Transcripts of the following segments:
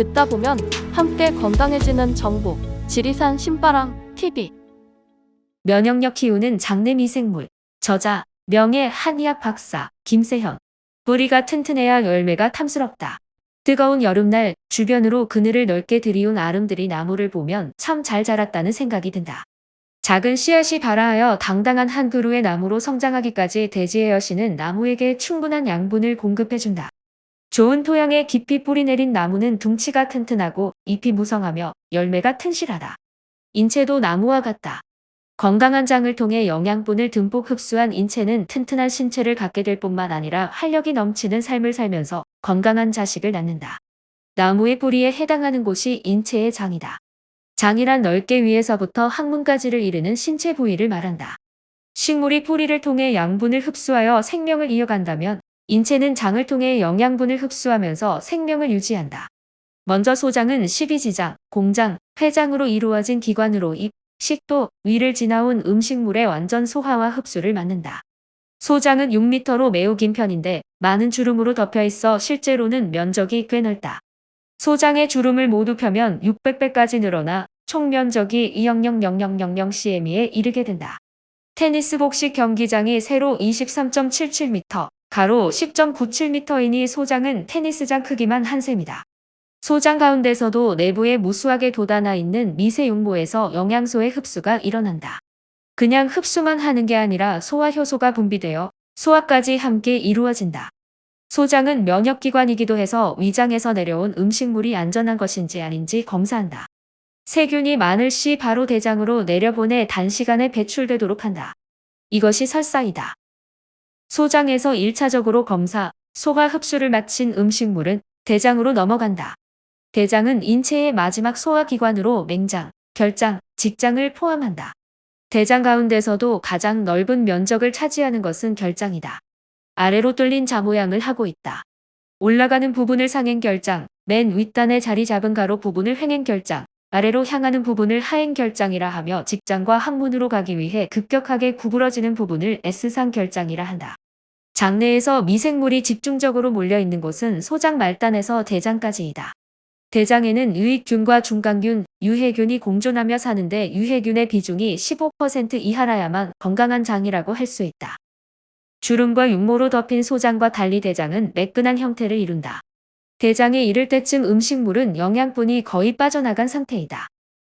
듣다 보면 함께 건강해지는 정보. 지리산 신바람 TV. 면역력 키우는 장내 미생물. 저자, 명예 한의학 박사, 김세현. 뿌리가 튼튼해야 열매가 탐스럽다. 뜨거운 여름날 주변으로 그늘을 넓게 들이운 아름드리 나무를 보면 참 잘 자랐다는 생각이 든다. 작은 씨앗이 발아하여 당당한 한 그루의 나무로 성장하기까지 대지의 여신은 나무에게 충분한 양분을 공급해준다. 좋은 토양에 깊이 뿌리 내린 나무는 둥치가 튼튼하고 잎이 무성하며 열매가 튼실하다. 인체도 나무와 같다. 건강한 장을 통해 영양분을 듬뿍 흡수한 인체는 튼튼한 신체를 갖게 될 뿐만 아니라 활력이 넘치는 삶을 살면서 건강한 자식을 낳는다. 나무의 뿌리에 해당하는 곳이 인체의 장이다. 장이란 넓게 위에서부터 항문까지를 이르는 신체 부위를 말한다. 식물이 뿌리를 통해 양분을 흡수하여 생명을 이어간다면 인체는 장을 통해 영양분을 흡수하면서 생명을 유지한다. 먼저 소장은 십이지장, 공장, 폐장으로 이루어진 기관으로 입, 식도, 위를 지나온 음식물의 완전 소화와 흡수를 맡는다. 소장은 6m로 매우 긴 편인데 많은 주름으로 덮여 있어 실제로는 면적이 꽤 넓다. 소장의 주름을 모두 펴면 600배까지 늘어나 총 면적이 2000000cm에 이르게 된다. 테니스 복식 경기장이 세로 23.77m, 가로 10.97m이니 소장은 테니스장 크기만 한 셈이다. 소장 가운데서도 내부에 무수하게 돋아나 있는 미세 용모에서 영양소의 흡수가 일어난다. 그냥 흡수만 하는 게 아니라 소화 효소가 분비되어 소화까지 함께 이루어진다. 소장은 면역기관이기도 해서 위장에서 내려온 음식물이 안전한 것인지 아닌지 검사한다. 세균이 많을 시 바로 대장으로 내려보내 단시간에 배출되도록 한다. 이것이 설사이다. 소장에서 1차적으로 검사, 소화 흡수를 마친 음식물은 대장으로 넘어간다. 대장은 인체의 마지막 소화기관으로 맹장, 결장, 직장을 포함한다. 대장 가운데서도 가장 넓은 면적을 차지하는 것은 결장이다. 아래로 뚫린 자 모양을 하고 있다. 올라가는 부분을 상행결장, 맨 윗단에 자리 잡은 가로 부분을 횡행결장, 아래로 향하는 부분을 하행결장이라 하며 직장과 항문으로 가기 위해 급격하게 구부러지는 부분을 S상 결장이라 한다. 장내에서 미생물이 집중적으로 몰려있는 곳은 소장 말단에서 대장까지이다. 대장에는 유익균과 중간균, 유해균이 공존하며 사는데 유해균의 비중이 15% 이하라야만 건강한 장이라고 할 수 있다. 주름과 육모로 덮인 소장과 달리 대장은 매끈한 형태를 이룬다. 대장에 이를 때쯤 음식물은 영양분이 거의 빠져나간 상태이다.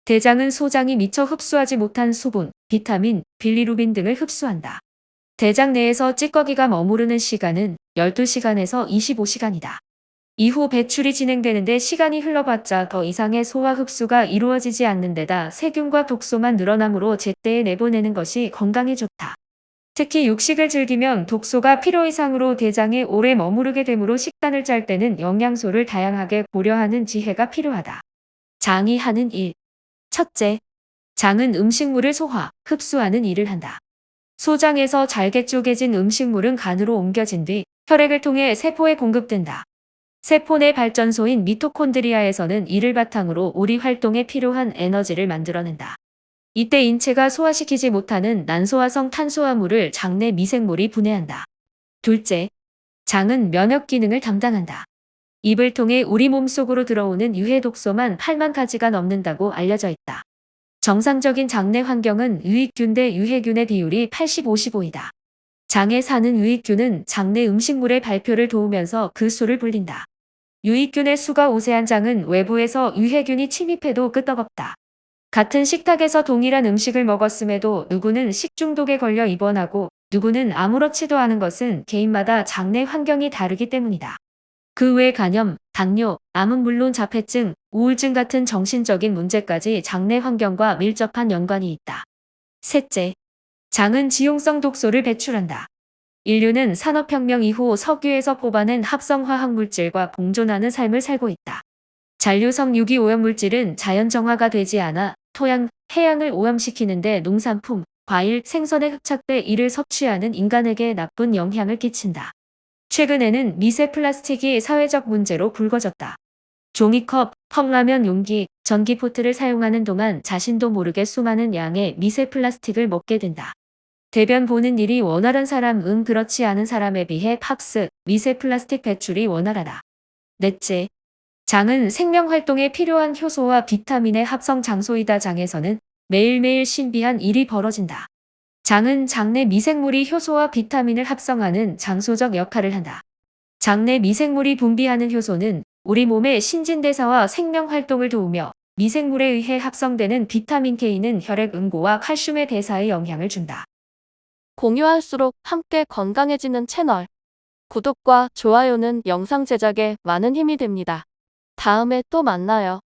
대장은 소장이 미처 흡수하지 못한 수분, 비타민, 빌리루빈 등을 흡수한다. 대장 내에서 찌꺼기가 머무르는 시간은 12시간에서 25시간이다. 이후 배출이 진행되는데 시간이 흘러봤자 더 이상의 소화 흡수가 이루어지지 않는 데다 세균과 독소만 늘어나므로 제때에 내보내는 것이 건강에 좋다. 특히 육식을 즐기면 독소가 필요 이상으로 대장에 오래 머무르게 되므로 식단을 짤 때는 영양소를 다양하게 고려하는 지혜가 필요하다. 장이 하는 일. 첫째, 장은 음식물을 소화, 흡수하는 일을 한다. 소장에서 잘게 쪼개진 음식물은 간으로 옮겨진 뒤 혈액을 통해 세포에 공급된다. 세포 내 발전소인 미토콘드리아에서는 이를 바탕으로 우리 활동에 필요한 에너지를 만들어낸다. 이때 인체가 소화시키지 못하는 난소화성 탄수화물을 장내 미생물이 분해한다. 둘째, 장은 면역 기능을 담당한다. 입을 통해 우리 몸속으로 들어오는 유해 독소만 8만 가지가 넘는다고 알려져 있다. 정상적인 장내 환경은 유익균 대 유해균의 비율이 80-55이다. 장에 사는 유익균은 장내 음식물의 발표를 도우면서 그 수를 불린다. 유익균의 수가 우세한 장은 외부에서 유해균이 침입해도 끄떡없다. 같은 식탁에서 동일한 음식을 먹었음에도 누구는 식중독에 걸려 입원하고 누구는 아무렇지도 않은 것은 개인마다 장내 환경이 다르기 때문이다. 그 외 간염, 당뇨, 암은 물론 자폐증, 우울증 같은 정신적인 문제까지 장내 환경과 밀접한 연관이 있다. 셋째, 장은 지용성 독소를 배출한다. 인류는 산업혁명 이후 석유에서 뽑아낸 합성화학 물질과 공존하는 삶을 살고 있다. 잔류성 유기 오염물질은 자연 정화가 되지 않아 토양, 해양을 오염시키는데 농산품, 과일, 생선에 흡착돼 이를 섭취하는 인간에게 나쁜 영향을 끼친다. 최근에는 미세 플라스틱이 사회적 문제로 불거졌다. 종이컵, 컵라면 용기, 전기포트를 사용하는 동안 자신도 모르게 수많은 양의 미세 플라스틱을 먹게 된다. 대변 보는 일이 원활한 사람은 그렇지 않은 사람에 비해 팍스, 미세 플라스틱 배출이 원활하다. 넷째, 장은 생명 활동에 필요한 효소와 비타민의 합성 장소이다. 장에서는 매일매일 신비한 일이 벌어진다. 장은 장내 미생물이 효소와 비타민을 합성하는 장소적 역할을 한다. 장내 미생물이 분비하는 효소는 우리 몸의 신진대사와 생명 활동을 도우며 미생물에 의해 합성되는 비타민 K는 혈액 응고와 칼슘의 대사에 영향을 준다. 공유할수록 함께 건강해지는 채널. 구독과 좋아요는 영상 제작에 많은 힘이 됩니다. 다음에 또 만나요.